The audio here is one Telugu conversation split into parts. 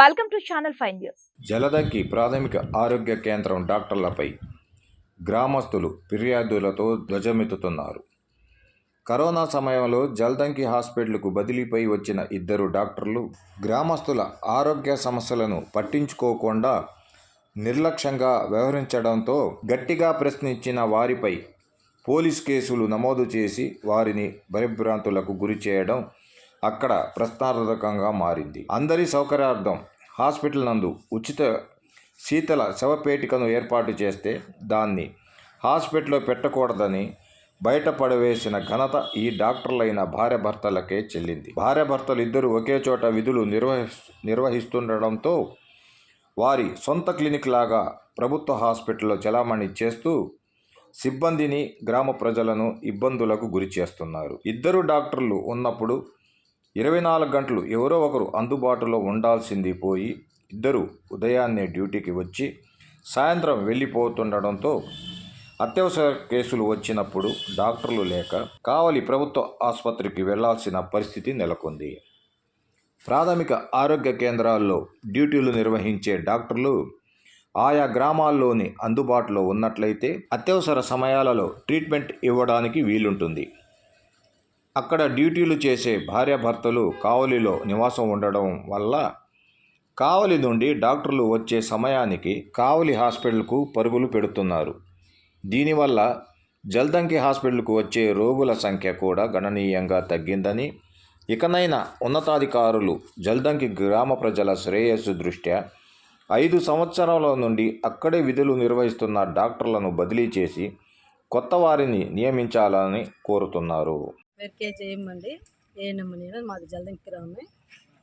Welcome to channel five news. Jaladanki ప్రాథమిక ఆరోగ్య కేంద్రం డాక్టర్లపై గ్రామస్తులు ఫిర్యాదులతో ధ్వజమెత్తుతున్నారు. కరోనా సమయంలో జల్దంకి హాస్పిటల్కు బదిలీపై వచ్చిన ఇద్దరు డాక్టర్లు గ్రామస్తుల ఆరోగ్య సమస్యలను పట్టించుకోకుండా నిర్లక్ష్యంగా వ్యవహరించడంతో గట్టిగా ప్రశ్నించిన వారిపై పోలీస్ కేసులు నమోదు చేసి వారిని భయభ్రాంతులకు గురి చేయడం అక్కడ ప్రశ్నార్థకంగా మారింది. అందరి సౌకర్యార్థం హాస్పిటల్ నందు ఉచిత శీతల శవపేటికను ఏర్పాటు చేస్తే దాన్ని హాస్పిటల్లో పెట్టకూడదని బయట పడవేసిన ఘనత ఈ డాక్టర్లైన భార్యభర్తలకే చెల్లింది. భార్యభర్తలు ఇద్దరు ఒకే చోట విధులు నిర్వహి నిర్వహిస్తుండడంతో వారి సొంత క్లినిక్ లాగా ప్రభుత్వ హాస్పిటల్లో చలామణి చేస్తూ సిబ్బందిని గ్రామ ప్రజలను ఇబ్బందులకు గురి చేస్తున్నారు. ఇద్దరు డాక్టర్లు ఉన్నప్పుడు ఇరవై నాలుగు గంటలు ఎవరో ఒకరు అందుబాటులో ఉండాల్సింది పోయి ఇద్దరు ఉదయాన్నే డ్యూటీకి వచ్చి సాయంత్రం వెళ్ళిపోతుండడంతో అత్యవసర కేసులు వచ్చినప్పుడు డాక్టర్లు లేక కావలి ప్రభుత్వ ఆసుపత్రికి వెళ్ళాల్సిన పరిస్థితి నెలకొంది. ప్రాథమిక ఆరోగ్య కేంద్రాల్లో డ్యూటీలు నిర్వహించే డాక్టర్లు ఆయా గ్రామాల్లోని అందుబాటులో ఉన్నట్లయితే అత్యవసర సమయాలలో ట్రీట్మెంట్ ఇవ్వడానికి వీలుంటుంది. అక్కడ డ్యూటీలు చేసే భార్యాభర్తలు కావలిలో నివాసం ఉండడం వల్ల కావలి నుండి డాక్టర్లు వచ్చే సమయానికి కావలి హాస్పిటల్కు పరుగులు పెడుతున్నారు. దీనివల్ల జల్దంకి హాస్పిటల్కు వచ్చే రోగుల సంఖ్య కూడా గణనీయంగా తగ్గిందని ఇకనైనా ఉన్నతాధికారులు జల్దంకి గ్రామ ప్రజల శ్రేయస్సు దృష్ట్యా ఐదు సంవత్సరాల నుండి అక్కడే విధులు నిర్వహిస్తున్న డాక్టర్లను బదిలీ చేసి కొత్త వారిని నియమించాలని కోరుతున్నారు. వెరికే చేయమండి ఏఎన్ఎం నేను? మాది జల్దంకి గ్రామమే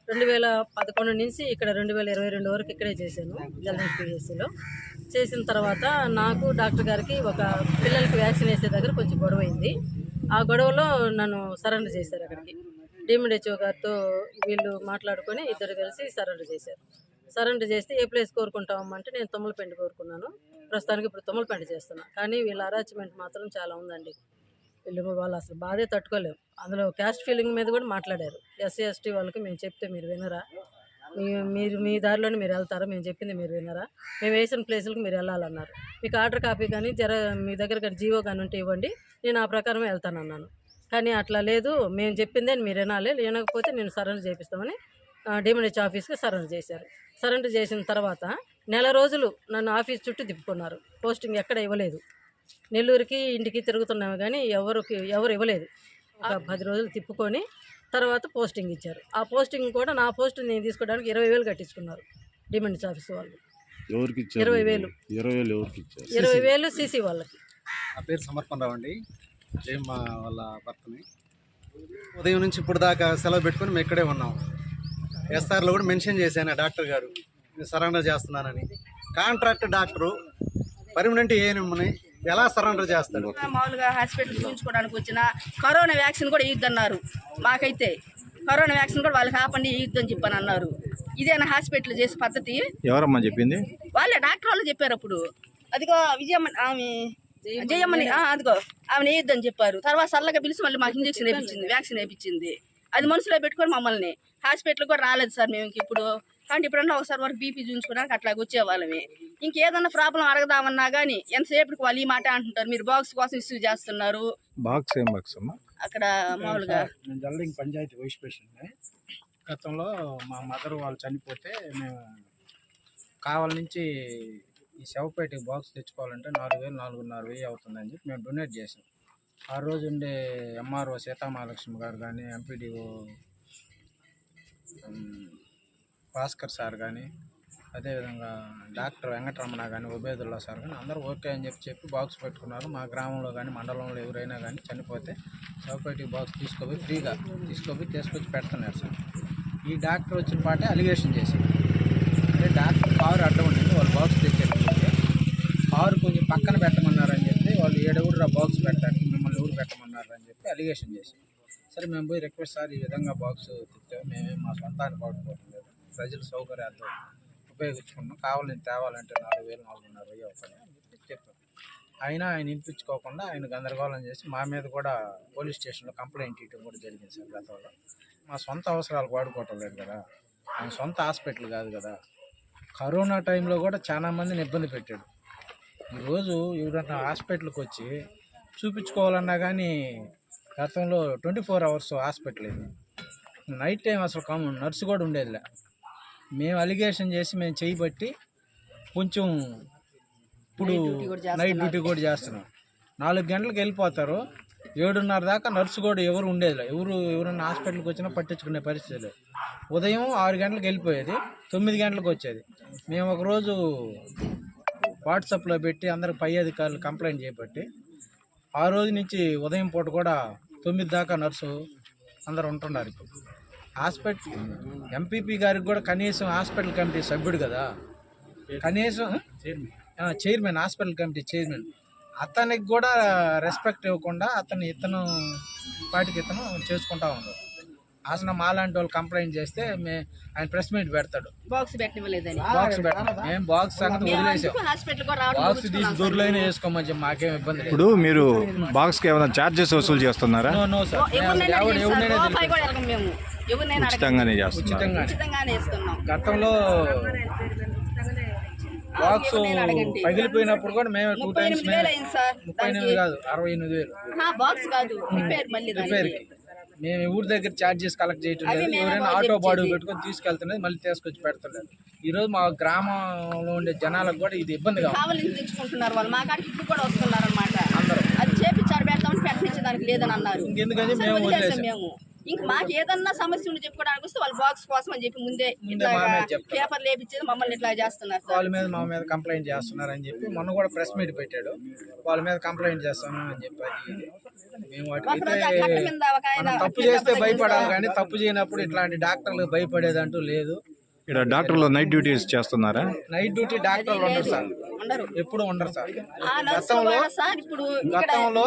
రెండు వేల పదకొండు నుంచి ఇక్కడ రెండు వేల ఇరవై రెండు వరకు ఇక్కడే చేశాను జల్దంకి పిఎస్సీలో చేసిన తర్వాత నాకు డాక్టర్ గారికి ఒక పిల్లలకి వ్యాక్సిన్ వేసే దగ్గర కొంచెం గొడవ అయింది ఆ గొడవలో నన్ను సరెండర్ చేశారు అక్కడికి. డిఎండిహెచ్ఓ గారితో వీళ్ళు మాట్లాడుకొని ఇద్దరు కలిసి సరెండర్ చేశారు. సరెండర్ చేస్తే ఏ ప్లేస్ కోరుకుంటామంటే నేను తుమ్మలపెండి కోరుకున్నాను. ప్రస్తుతానికి ఇప్పుడు తుమ్మలపెండి చేస్తున్నాను కానీ వీళ్ళ అరాచ్మెంట్ మాత్రం చాలా ఉందండి. ఫిలిం వాళ్ళు అసలు బాధే తట్టుకోలేము. అందులో క్యాస్ట్ ఫీలింగ్ మీద కూడా మాట్లాడారు. ఎస్సీ ఎస్టీ వాళ్ళకి మేము చెప్తే మీరు వినరా? మీ మీరు మీ దారిలోనే మీరు వెళ్తారా? మేము చెప్పింది మీరు వినరా? మేము వేసిన ప్లేసులకు మీరు వెళ్ళాలన్నారు. మీకు ఆర్డర్ కాపీ కానీ జర మీ దగ్గర కానీ జీవో కానీ ఉంటే ఇవ్వండి. నేను ఆ ప్రకారం వెళ్తానన్నాను కానీ అట్లా లేదు. మేము చెప్పిందే మీరు వినాలి. వినకపోతే నేను సరెండర్ చేపిస్తామని డిమిడిచ్ ఆఫీస్కి సరెండర్ చేశారు. సరెండర్ చేసిన తర్వాత నెల రోజులు నన్ను ఆఫీస్ చుట్టూ తిప్పుకున్నారు. పోస్టింగ్ ఎక్కడ ఇవ్వలేదు. నెల్లూరుకి ఇంటికి తిరుగుతున్నాము కానీ ఎవరికి ఎవరు ఇవ్వలేదు. ఒక పది రోజులు తిప్పుకొని తర్వాత పోస్టింగ్ ఇచ్చారు. ఆ పోస్టింగ్ కూడా నా పోస్ట్ నేను తీసుకోవడానికి ఇరవై వేలు కట్టించుకున్నారు డిమాండ్స్ ఆఫీస్ వాళ్ళు. ఎవరికి ఇరవై వేలు. ఇరవై వేలు ఎవరికి ఇచ్చారు? ఇరవై వేలు సీసీ వాళ్ళకి. నా పేరు సమర్పణ రావు అండి. జయం మా వాళ్ళ భర్తని. ఉదయం నుంచి ఇప్పుడు దాకా సెలవు పెట్టుకొని మేము ఇక్కడే ఉన్నాం. ఎస్ఆర్లో కూడా మెన్షన్ చేశాను డాక్టర్ గారు. నేను సరెండర్ చేస్తున్నానని. కాంట్రాక్ట్ డాక్టరు పర్మనెంట్ ఏఎన్ఎంని ఎలా సరెండర్ చేస్తాడు? మామూలుగా హాస్పిటల్ చూపించుకోవడానికి వచ్చిన కరోనా వ్యాక్సిన్ కూడా ఇద్దన్నారు మాకైతే కరోనా వ్యాక్సిన్ కూడా వాళ్ళకి ఆపండి ఇద్దని చెప్పని అన్నారు. ఇదేనా హాస్పిటల్ చేసే పద్ధతి? ఎవరమ్మా చెప్పింది? వాళ్ళే డాక్టర్ వాళ్ళు చెప్పారు అప్పుడు. అదిగో విజయమ్మ ఆమె జయమ్మని అదిగో ఆమె వేయొద్దని చెప్పారు. తర్వాత చల్లగా పిలిచి మళ్ళీ మాకు ఇంజక్షన్ వేయించింది వ్యాక్సిన్ వేయించింది అది మనసులో పెట్టుకొని మమ్మల్ని. హాస్పిటల్ కూడా రాలేదు సార్ మేము ఇప్పుడు. కానీ ఇప్పుడన్నా ఒకసారి వరకు బీపీ చూపించుకోవడానికి అట్లా వచ్చేవాళ్ళమే. ఇంకేదన్నా ప్రాబ్లం అడగదామన్నా కానీ ఎంతసేపటికి వాళ్ళు ఈ మాట అంటుంటారు? మీరు బాక్స్ కోసం ఇష్యూ చేస్తున్నారు. బాక్స్ ఏం బాక్స్ అమ్మా? అక్కడ మామూలుగా నేను జల్లింగ్ పంచాయతీ వైస్ ప్రెసిడెంట్ గతంలో మా మదర్ వాళ్ళు చనిపోతే మేము కావాల నుంచి ఈ శవపేటకి బాక్స్ తెచ్చుకోవాలంటే నాలుగు వేలు నాలుగున్నర వెయ్యి అవుతుందని చెప్పి మేము డొనేట్ చేసాం ఆ రోజు ఉండే ఎంఆర్ఓ సీతామహాలక్ష్మి గారు కానీ ఎంపీడీఓ భాస్కర్ సార్ కానీ అదేవిధంగా డాక్టర్ వెంకటరమణ కానీ ఉబేదుల్లా సార్ కానీ అందరూ ఓకే అని చెప్పి చెప్పి బాక్స్ పెట్టుకున్నారు. మా గ్రామంలో కానీ మండలంలో ఎవరైనా కానీ చనిపోతే చౌపేటికి బాక్స్ తీసుకొని ఫ్రీగా తీసుకొని తీసుకొచ్చి పెడుతున్నారు సార్. ఈ డాక్టర్ వచ్చిన పాటే అలిగేషన్ చేశారు. అంటే డాక్టర్ కారు అడ్డం ఉంటుంది వాళ్ళు బాక్స్ తెచ్చేటప్పుడు కారు కొంచెం పక్కన పెట్టమన్నారని చెప్పి వాళ్ళు ఏడెవరు ఆ బాక్స్ పెట్టడానికి మిమ్మల్ని ఎవరు పెట్టమన్నారు అని చెప్పి అలిగేషన్ చేశారు. సరే మేము పోయి రిక్వెస్ట్ సార్ ఈ విధంగా బాక్స్ తెచ్చాము మేమే మా సొంతానికి పడుకోవట్లేదు ప్రజల సౌకర్యార్థం ఉపయోగించుకున్నాం కావాలని తేవాలంటే నాలుగు వేలు నాలుగున్నర వెయ్యి అవుతాయి అని చెప్పి చెప్పాను అయినా ఆయన వినిపించుకోకుండా ఆయన గందరగోళం చేసి మా మీద కూడా పోలీస్ స్టేషన్లో కంప్లైంట్ ఇవ్వడం కూడా జరిగింది సార్ గతంలో. మా సొంత అవసరాలకు వాడుకోవటం లేదు కదా. ఆయన సొంత హాస్పిటల్ కాదు కదా. కరోనా టైంలో కూడా చాలా మందిని ఇబ్బంది పెట్టాడు. ఈరోజు ఎవరైనా హాస్పిటల్కి వచ్చి చూపించుకోవాలన్నా కానీ గతంలో ట్వంటీ ఫోర్ అవర్స్ హాస్పిటల్ ఇది నైట్ టైం అసలు కామన్ నర్సు కూడా ఉండేదిలే. మేము అలిగేషన్ చేసి మేము చేయబట్టి కొంచెం ఇప్పుడు నైట్ డ్యూటీ కూడా చేస్తున్నాం. నాలుగు గంటలకు వెళ్ళిపోతారు. ఏడున్నర దాకా నర్సు కూడా ఎవరు ఉండేది ఎవరు ఎవరైనా హాస్పిటల్కి వచ్చినా పట్టించుకునే పరిస్థితి లేదు. ఉదయం ఆరు గంటలకు వెళ్ళిపోయేది. తొమ్మిది గంటలకు వచ్చేది. మేము ఒకరోజు వాట్సాప్లో పెట్టి అందరు పై అధికారులు కంప్లైంట్ చేయబట్టి ఆ రోజు నుంచి ఉదయం పూట కూడా తొమ్మిది దాకా నర్సు అందరు ఉంటున్నారు ఇప్పుడు. హాస్పిటల్ ఎంపీపీ గారికి కూడా కనీసం హాస్పిటల్ కమిటీ సభ్యుడు కదా? కనీసం చైర్మన్ హాస్పిటల్ కమిటీ చైర్మన్. అతనికి కూడా రెస్పెక్ట్ ఇవ్వకుండా అతను ఇతను పాటికి ఇతను చేసుకుంటా ఉన్నాడు. అసలు మాలాంటి వాళ్ళు కంప్లైంట్ చేస్తే మే ఆయన ప్రెస్ మీట్ పెడతాడు. బాక్స్ పెట్టనివ్వలేదని. బాక్స్ పెట్టాం మేము బాక్స్ సంగతి వదిలేసాం బాక్స్ తీసి. దొరిలైన వేసుకోమని చెప్పి మాకేం ఇబ్బంది లేదు. ఇప్పుడు మీరు బాక్స్కి ఏమైనా ఛార్జెస్ వసూలు చేస్తున్నారా? No no sir? ఎవరినైనా అడగం. ఉచితంగానే ఇస్తున్నాం గతంలో బాక్స్. పగిలిపోయినప్పుడు కూడా మేము టూ ముప్పై టైమ్స్ ముప్పై ఎనిమిది కాదు అరవై ఎనిమిది వేలు. ఆ, బాక్స్ కాదు రిపేర్ మళ్ళీ దానికి. రిపేర్కి మేము ఊరి దగ్గర ఛార్జెస్ కలెక్ట్ చేయటం లేదు. ఎవరైనా ఆటో చెక్ బాడు చేసి. పెట్టుకొని తీసుకెళ్తున్నది మళ్ళీ తీసుకొచ్చి పెడతలేదు. ఈరోజు మా గ్రామంలో ఉండే జనాలకు కూడా ఇది ఇబ్బందిగా తెచ్చుకుంటున్నారు వాళ్ళు. మా కాడికి ఇప్పుడు కూడా వస్తున్నారు అనమాట అందరూ. అది చేపించారు పెడతామని పెట్టించడానికి లేదని అన్నారు. ఇంకెందుకని మేము వదిలేసాం ఇంక మాకు ఏదన్నా సమస్య ఉండి చెప్పుకోవడానికి వస్తే వాళ్ళు బాక్స్ కోసం అని చెప్పి ముందే ఇట్లా. పేపర్ లేపించేది మమ్మల్ని ఇట్లా చేస్తున్నారు సార్. వాళ్ళ మీద మా మీద కంప్లైంట్ చేస్తున్నారు అని చెప్పి మొన్న కూడా ప్రెస్ మీట్ పెట్టాడు. వాళ్ళ మీద కంప్లైంట్ చేస్తాను అని చెప్పి. మేము తప్పు చేస్తే భయపడాలి కానీ తప్పు చేయనప్పుడు ఇట్లాంటి డాక్టర్లు భయపడేదంటూ లేదు. ఇక్కడ డాక్టర్లు నైట్ డ్యూటీస్ చేస్తున్నారా? నైట్ డ్యూటీ డాక్టర్లు ఉండరు సార్. ఉండరు. ఎప్పుడు ఉండరు సార్. గతంలో గతంలో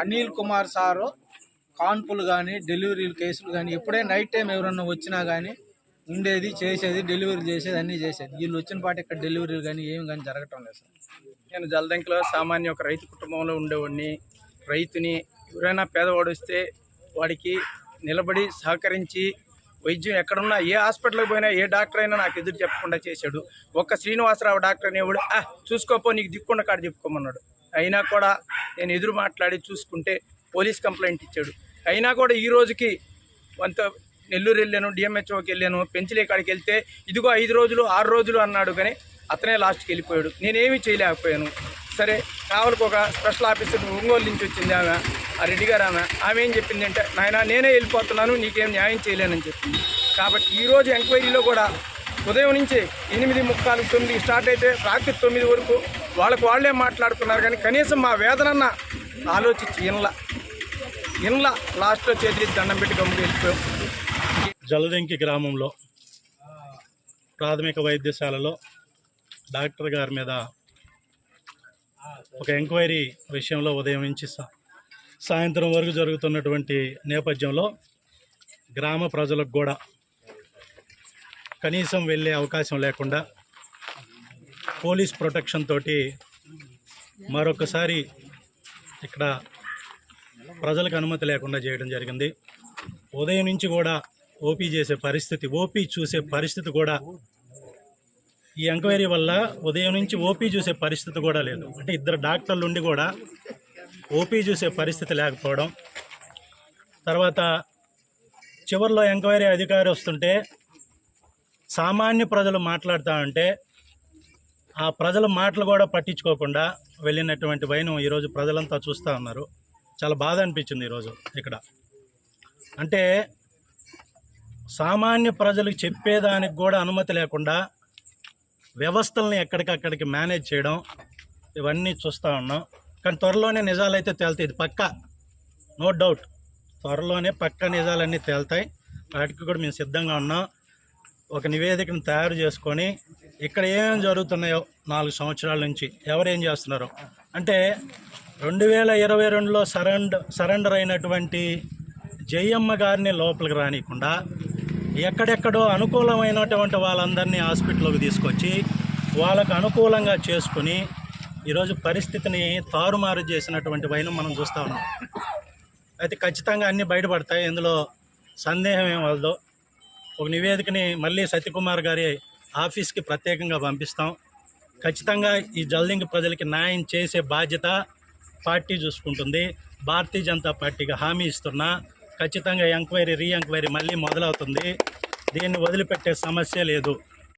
అనిల్ కుమార్ సారు కాన్పులు కానీ డెలివరీ కేసులు కానీ ఎప్పుడే నైట్ టైం ఎవరన్నా వచ్చినా కానీ ఉండేది చేసేది డెలివరీ చేసేది అన్నీ చేసేది. వీళ్ళు వచ్చిన పాటు ఇక్కడ డెలివరీలు కానీ ఏం కానీ జరగటం లేదు సార్. నేను జలదంకిలో సామాన్య ఒక రైతు కుటుంబంలో ఉండేవాడిని. రైతుని ఎవరైనా పేదవాడు వస్తే వాడికి నిలబడి సహకరించి వైద్యం ఎక్కడున్నా ఏ హాస్పిటల్కి పోయినా ఏ డాక్టర్ అయినా నాకు ఎదురు చెప్పకుండా చేశాడు. ఒక్క శ్రీనివాసరావు డాక్టర్ అనేవాడు ఆ చూసుకోపో నీకు దిక్కున్న కాడ చెప్పుకోమన్నాడు. అయినా కూడా నేను ఎదురు మాట్లాడి చూసుకుంటే పోలీస్ కంప్లైంట్ ఇచ్చాడు. అయినా కూడా ఈ రోజుకి అంత నెల్లూరు వెళ్ళాను డిఎంహెచ్ఓకి వెళ్ళాను పెంచలే కాడికి వెళ్తే ఇదిగో ఐదు రోజులు ఆరు రోజులు అన్నాడు కానీ అతనే లాస్ట్కి వెళ్ళిపోయాడు. నేనేమీ చేయలేకపోయాను. సరే కావలకు ఒక స్పెషల్ ఆఫీసర్ ఒంగోలు నుంచి వచ్చింది ఆమె ఆ రెడ్డి గారు ఆమె. ఆమె ఏం చెప్పింది అంటే నాయన నేనే వెళ్ళిపోతున్నాను నీకేం న్యాయం చేయలేనని చెప్పింది. కాబట్టి ఈరోజు ఎంక్వైరీలో కూడా ఉదయం నుంచి ఎనిమిది ముక్కాలు తొమ్మిది స్టార్ట్ అయితే రాత్రి తొమ్మిది వరకు వాళ్ళకు వాళ్ళే మాట్లాడుకున్నారు కానీ కనీసం మా వేదనన్న ఆలోచించి వినలా. ఇన్ల లాస్ట్లో చేతి దండం పెట్టి గమ్ముకు వెళ్ళిపోయాం. జలదంకి గ్రామంలో ప్రాథమిక వైద్యశాలలో డాక్టర్ గారి మీద ఒక ఎంక్వైరీ విషయంలో ఉదయం నుంచి సాయంత్రం వరకు జరుగుతున్నటువంటి నేపథ్యంలో గ్రామ ప్రజలకు కూడా కనీసం వెళ్ళే అవకాశం లేకుండా పోలీస్ ప్రొటెక్షన్ తోటి మరొకసారి ఇక్కడ ప్రజలకు అనుమతి లేకుండా చేయడం జరిగింది. ఉదయం నుంచి కూడా ఓపీ చేసే పరిస్థితి ఓపీ చూసే పరిస్థితి కూడా ఈ ఎంక్వైరీ వల్ల ఉదయం నుంచి ఓపీ చూసే పరిస్థితి కూడా లేదు. అంటే ఇద్దరు డాక్టర్లు ఉండి కూడా ఓపీ చూసే పరిస్థితి లేకపోవడం. తర్వాత చివరిలో ఎంక్వైరీ అధికారి వస్తుంటే సామాన్య ప్రజలు మాట్లాడుతూ ఉంటే ఆ ప్రజల మాటలు కూడా పట్టించుకోకుండా వెళ్ళినటువంటి వైనం ఈరోజు ప్రజలంతా చూస్తూ ఉన్నారు. చాలా బాధ అనిపించింది ఈరోజు ఇక్కడ. అంటే సామాన్య ప్రజలకు చెప్పేదానికి కూడా అనుమతి లేకుండా వ్యవస్థల్ని ఎక్కడికక్కడికి మేనేజ్ చేయడం ఇవన్నీ చూస్తూ ఉన్నాం. కానీ త్వరలోనే నిజాలైతే తేలుతాయి. ఇది పక్క. No doubt. త్వరలోనే పక్క నిజాలన్నీ తేలుతాయి. వాటికి కూడా మేము సిద్ధంగా ఉన్నాం. ఒక నివేదికను తయారు చేసుకొని ఇక్కడ ఏమేమి జరుగుతున్నాయో నాలుగు సంవత్సరాల నుంచి ఎవరేం చేస్తున్నారో. అంటే రెండు వేల ఇరవై రెండులో సరెండర్ సరెండర్ అయినటువంటి జయమ్మ గారిని లోపలికి రానియకుండా ఎక్కడెక్కడో అనుకూలమైనటువంటి వాళ్ళందరినీ హాస్పిటల్లోకి తీసుకొచ్చి వాళ్ళకు అనుకూలంగా చేసుకుని ఈరోజు పరిస్థితిని తారుమారు చేసినటువంటి వైనం మనం చూస్తూ ఉన్నాం. అయితే ఖచ్చితంగా అన్నీ బయటపడతాయి. ఇందులో సందేహం ఏం వాళ్ళదో ఒక నివేదికని మళ్ళీ సత్యకుమార్ గారి ఆఫీస్కి ప్రత్యేకంగా పంపిస్తాం. ఖచ్చితంగా ఈ జల్దింగ్ ప్రజలకి న్యాయం చేసే బాధ్యత పార్టీ చూసుకుంటుంది. భారతీయ జనతా పార్టీకి హామీ ఇస్తున్నా. ఖచ్చితంగా ఎంక్వైరీ రీ ఎంక్వైరీ మళ్ళీ మొదలవుతుంది. దీన్ని వదిలిపెట్టే సమస్య లేదు.